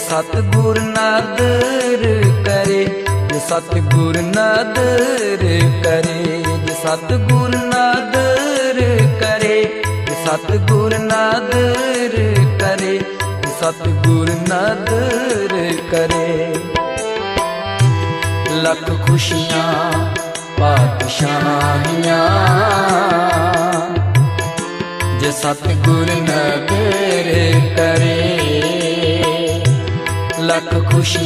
ਸਤਿਗੁਰ ਨਦਰ ਕਰੇ, ਜੇ ਸਤਿਗੁਰ ਨਦਰ ਕਰੇ, ਜੇ ਸਤਿਗੁਰ ਨਦਰ ਕਰੇ, ਜੇ ਸਤਿਗੁਰ ਨਦਰ ਕਰੇ, ਜੇ ਸਤਿਗੁਰ ਨਦਰ ਕਰੇ। ਲੱਖ ਖੁਸ਼ੀਆਂ, ਪਾਤਸ਼ਾਹੀਆਂ, ਜੇ ਸਤਿਗੁਰ ਨਦਰ ਕਰੇ ਲੱਖ ਖੁਸ਼ੀਆਂ